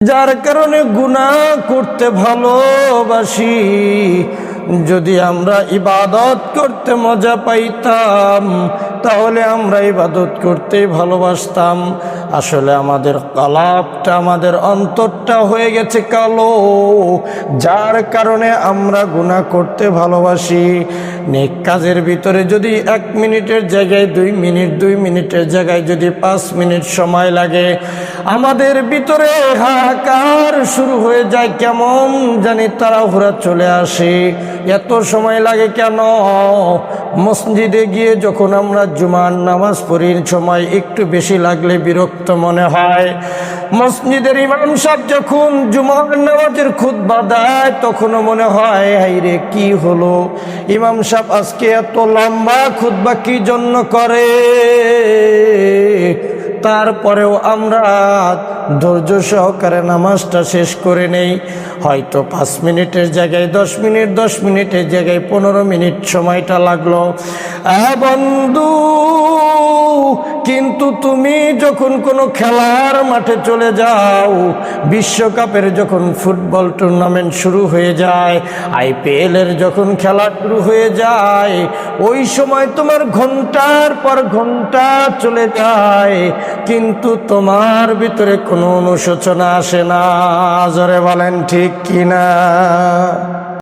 যার কারণে গুণা করতে ভালোবাসি। যদি আমরা ইবাদত করতে মজা পাইতাম, তাহলে আমরা ইবাদত করতেই ভালোবাসতাম। আসলে আমাদের কলাপটা, আমাদের অন্তরটা হয়ে গেছে কালো, যার কারণে আমরা গুণা করতে ভালোবাসি। নেক কাজের ভিতরে যদি এক মিনিটের জায়গায়, দুই মিনিট, দুই মিনিটের জায়গায় যদি পাঁচ মিনিট সময় লাগে আমাদের ভিতরে হাহাকার শুরু হয়ে যায়। কেমন জানি তাড়াহুড়া চলে আসে। এত সময় লাগে কেন? মসজিদে গিয়ে যখন আমরা জুমার নামাজ পড়ির সময় একটু বেশি লাগলে বিরক্ত মনে হয়। মসজিদের ইমাম সাহেব যখন জুমার নামাজের খুদ্া দেয়, তখনও মনে হয় হাইরে কি হলো? ইমাম সাহেব আজকে এত লম্বা খুদ্া কি জন্য করে? তারপরেও আমরা ধৈর্য সহকারে নামাজটা শেষ করে নেই। হয়তো পাঁচ মিনিটের জায়গায় দশ মিনিট, দশ মিনিটের জায়গায় পনেরো মিনিট সময়টা লাগল। আহ বন্ধু, কিন্তু তুমি যখন কোনো খেলার মাঠে চলে যাও, বিশ্বকাপের যখন ফুটবল টুর্নামেন্ট শুরু হয়ে যায় আইপিএলের যখন খেলা শুরু হয়ে যায়, ওই সময় তোমার ঘণ্টার পর ঘণ্টা চলে যায়, কিন্তু তোমার ভিতরে কোনো অনুশোচনা আসে না। জোরে বলেন ঠিক কিনা?